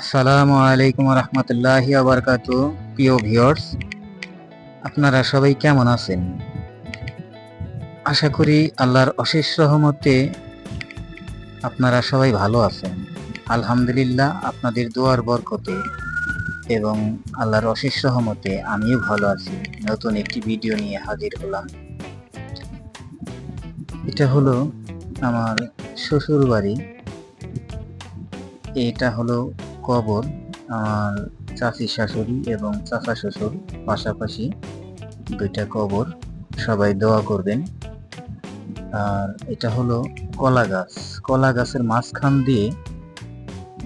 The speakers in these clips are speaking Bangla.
আসসালামু আলাইকুম রহমতুল্লাহ আবরকাত প্রিয় ভিউয়ার্স। আপনারা সবাই কেমন আছেন? আশা করি আল্লাহর অশেষ রহমতে আপনারা সবাই ভালো আছেন। আলহামদুলিল্লাহ আপনাদের দোয়ার বরকতে এবং আল্লাহর অশেষ রহমতে আমিও ভালো আছি। নতুন একটি ভিডিও নিয়ে হাজির হলাম। এটা হলো আমার শ্বশুর বাড়ি এটা হলো কবর আমার চাচি শাশুড়ি এবং চাচা শ্বশুর পাশাপাশি দুইটা কবর, সবাই দোয়া করবেন। আর এটা হলো কলা গাছ। কলা গাছের মাঝখান দিয়ে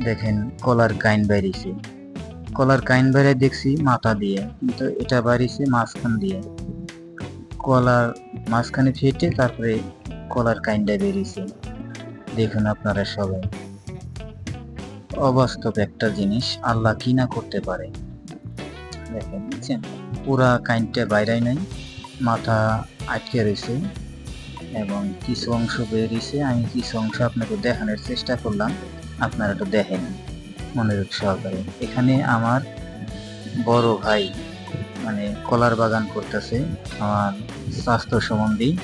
দেখেন কলার কাইন বাইরেছে কলার কাইন বাইরে দেখছি মাথা দিয়ে, কিন্তু এটা বাড়িছে মাঝখান দিয়ে। কলার মাঝখানে ফেটে তারপরে কলার কাইনটা বেরিয়েছে। দেখুন আপনারা সবাই। অবাস্তব একটা জিনিস, আল্লাহ কি না করতে পারে? দেখেন, বুঝছেন? পুরা কাইনটা বাইরাই নাই, মাথা আটকে রয়েছে এবং কিছু অংশ বেরিয়েছে আমি কিছু অংশ আপনাকে দেখানোর চেষ্টা করলাম, আপনারা তো দেখেন মনোযোগ সহকারে। এখানে আমার বড় ভাই মানে কলার বাগান করতেছে, আমার স্বাস্থ্য সম্বন্ধী।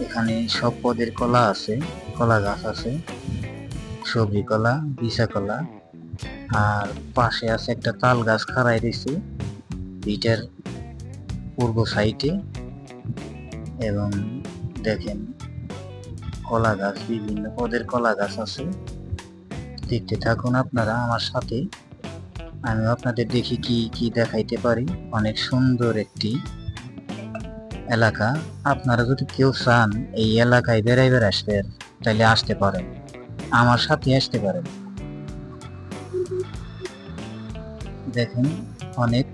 এখানে সব পদের কলা আছে, কলা গাছ আছে। সবজি কলা বিশা কলা। আর পাশে আছে একটা তাল গাছ খাড়াই রয়েছে ইটার পূর্ব সাইডে। এবং দেখেন কলা গাছ, বিভিন্ন পদের কলা গাছ আছে। দেখতে থাকুন আপনারা আমার সাথে। আমি আপনাদের দেখি কি কি দেখাইতে পারি। অনেক সুন্দর একটি এলাকা। আপনারা যদি কেউ চান, এই এলাকায় বেড়াইবার আসবে তাহলে আসতে পারেন। আমার সাথে আসতে পারেন। দেখেন, অনেক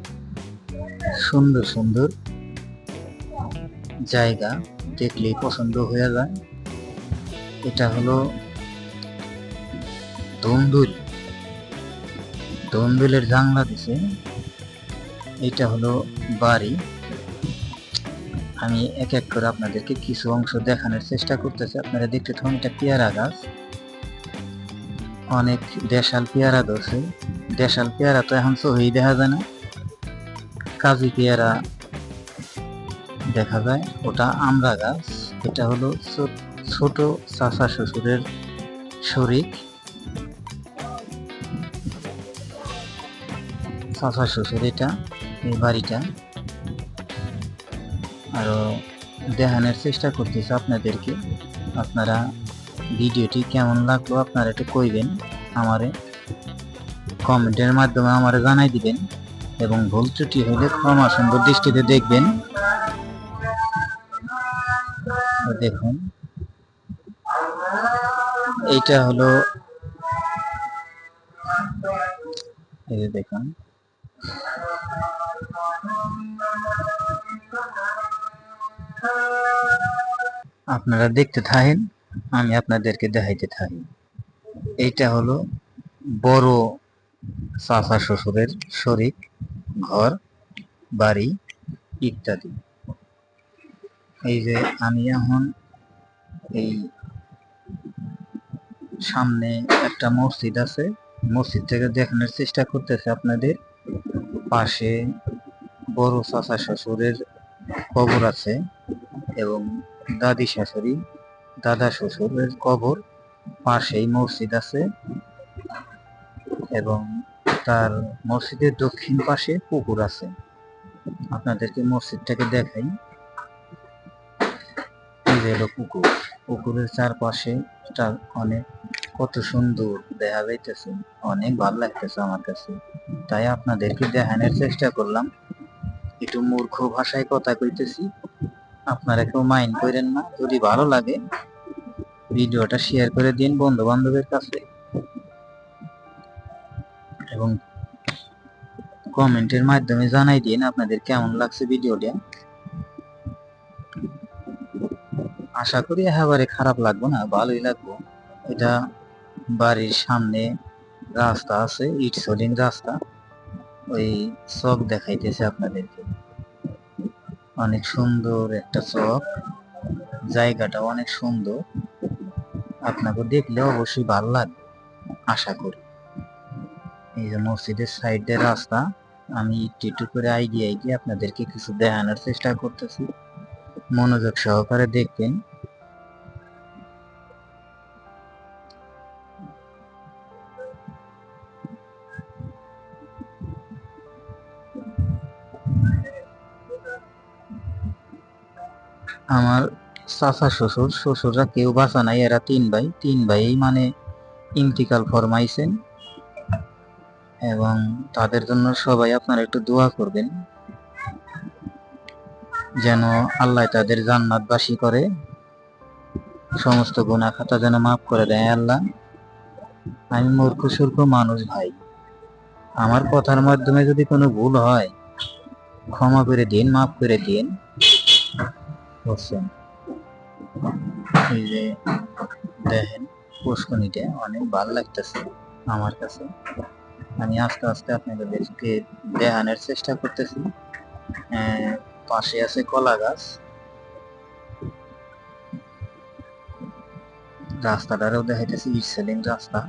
সুন্দর সুন্দর জায়গা দেখলেই পছন্দ হয়ে যায়। এটা হলো দন্দুল দন্দুলের জানলা দিছে এটা হলো বাড়ি। আমি এক এক করে আপনাদেরকে কিছু অংশ দেখানোর চেষ্টা করতেছি। আপনারা দেখতে থাকুন, এটা পেয়ারা গাছ। অনেক দেশাল পেয়ারা ধরছে। দেশাল পেয়ারা তো এখন সহি দেখা যায় না। কাজু পেয়ারা দেখা যায়। ওটা আমড়া গাছ। এটা হলো ছোট চাচা শ্বশুরের শরিক। চাচা শ্বশুর এটা, এই বাড়িটা। আরও দেখানোর চেষ্টা করতেছি আপনাদেরকে। আপনারা ভিডিওটি কেমন লাগল আপনারা একটু কইবেন, আমারে কমেন্টের মাধ্যমে আমারে জানাই দিবেন এবং ভুল ত্রুটি হলে ক্ষমা সুন্দর দৃষ্টিতে দেখবেন। দেখুন, এইটা হলো এই যে দেখুন। আপনারা দেখতে থাকেন আমি আপনাদেরকে দেখাইতে থাকি। এইটা হলো বড় চাচা শ্বশুরের শরিক, ঘর, বাড়ি ইত্যাদি। এই যে আমি এখন এই সামনে একটা মসজিদ আছে, মসজিদ থেকে দেখানোর চেষ্টা করতেছে আপনাদের। পাশে বড় চাচা শ্বশুরের কবর আছে এবং দাদি শাশুড়ি দাদা শ্বশুরের কবর পাশেই মসজিদ আছে এবং তার মসজিদের দক্ষিণ পাশে পুকুর আছে। আপনাদেরকে মসজিদটাকে দেখাই। পুকুর। পুকুরের চারপাশে অনেক কত সুন্দর দেখা যাইতেছে। অনেক ভালো লাগতেছে আমার কাছে। তাই আপনাদেরকে দেখানোর চেষ্টা করলাম। একটু মূর্খ ভাষায় কথা কইতেছি। আপনারা কেউ মাইন্ড করেন না। যদি ভালো লাগে ভিডিওটা শেয়ার করে দিন বন্ধু বান্ধবের কাছে এবং কমেন্টের মাধ্যমে জানাই দিন আপনাদের কেমন লাগছে ভিডিওটা। আশা করি একেবারে খারাপ লাগবো না, ভালোই লাগবো। এটা বাড়ির সামনে রাস্তা আছে, ইট সোলিং রাস্তা। ওই চক দেখাইতেছে আপনাদেরকে। অনেক সুন্দর একটা চক। জায়গাটা অনেক সুন্দর। আপনাকে দেখলে অবশ্যই ভালো লাগবে, আশা করি। এই যে মসজিদের সাইডের রাস্তা, আমি একটু একটু করে আইডিয়া আইডিয়া আপনাদেরকে কিছু দেখানোর চেষ্টা করতেছি। মনোযোগ সহকারে দেখবেন। আমার চাচা শ্বশুর, শ্বশুররা কেউ বাঁচা নাই, এরা তিন ভাই। তিন ভাই মানে ইন্তিকাল ফরমাইছেন এবং তাদের জন্য সবাই আপনারা একটু দোয়া করবেন। যেন আল্লাহ তাদের জান্নাতবাসী করে। সমস্ত গুনাহ খাতা যেন মাফ করে দেয় আল্লাহ। আমি মূর্খ, সূর্খ মানুষ ভাই। আমার কথার মাধ্যমে যদি কোনো ভুল হয়, ক্ষমা করে দিন, মাফ করে দিন। বুঝছেন? এই যে দেখেন পুষ্কনিটা অনেক ভালো লাগতেছে আমার কাছে। আমি আস্তে আস্তে আপনাদেরকে দেখানোর চেষ্টা করতেছি। পাশে আছে কলা গাছ। রাস্তাটারও দেখাইতেছি ইটসেলিং রাস্তা।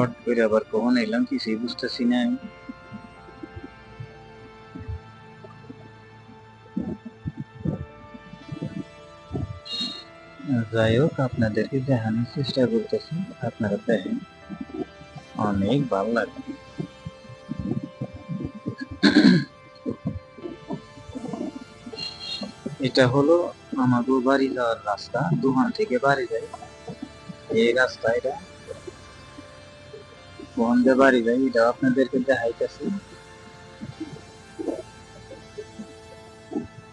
হট করে আবার কখন এলাম কিছুই বুঝতেছি না আমি। যাই হোক, আপনাদেরকে দেখানোর চেষ্টা করতেছি, আপনারা দেখেন, অনেক ভালো লাগে। এটা হলো আমাদের বাড়ি যাওয়ার রাস্তা দোকান থেকে বাড়ি যায় এই রাস্তা এটা বাড়ি যাই এটা আপনাদেরকে দেখাইতেছি।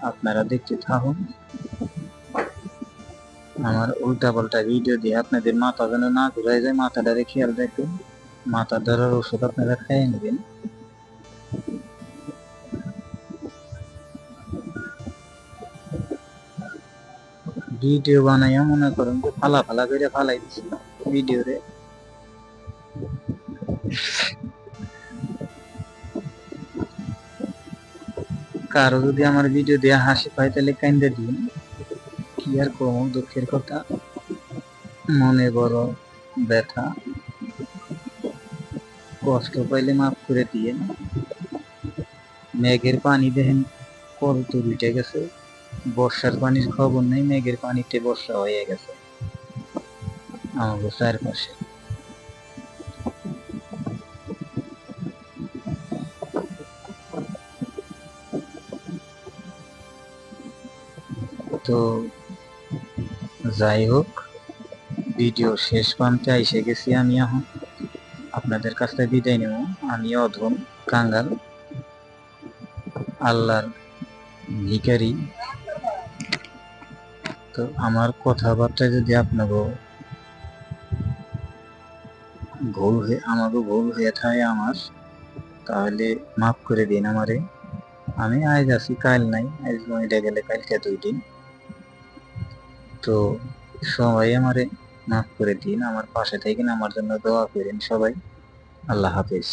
আপনারা দেখতে থাকুন। আমার উল্টা পাল্টা ভিডিও দিয়ে আপনাদের মাথা যেন না ঘুরাই যায় মাথাটারে খেয়াল রাখবেন। মাথা ধরার ওষুধ আপনারা খেয়ে নেবেন। ভিডিও বানাইয়া মনে করেন ফালা ফালা করে ফালাই দিচ্ছি ভিডিও রে কারও যদি আমার ভিডিও দিয়ে হাসি পায়, তাহলে কান্দে দিন কি আর কম দুঃখের কথা। মনে বড় ব্যথা। কষ্ট পাইলে মাফ করে দিয়ে মেঘের পানি দেখেন, কত উঠে গেছে। বর্ষার পানির খবর নেই, মেঘের পানিতে বর্ষা হয়ে গেছে। আমাদের চারপাশে। তো যাই হোক, ভিডিও শেষ প্রান্তে এসে গেছি আমি এখন। আপনাদের কাছ থেকে বিদায় নেব। আমি অধম কাঙ্গাল, আল্লাহর ভিখারি। তো আমার কথাবার্তা যদি আপনাকে ভুল হয়ে, আমাকে ভুল হয়ে থাকে আমার, তাহলে মাফ করে দিন আমারে। আমি আজ আছি, কাল নাই। আজ মহিলা গেলে কালকে দুই দিন। তো সবাই আমারে মাফ করে দিন, আমার পাশে থেকে আমার জন্য দোয়া করেন সবাই। আল্লাহ হাফিজ।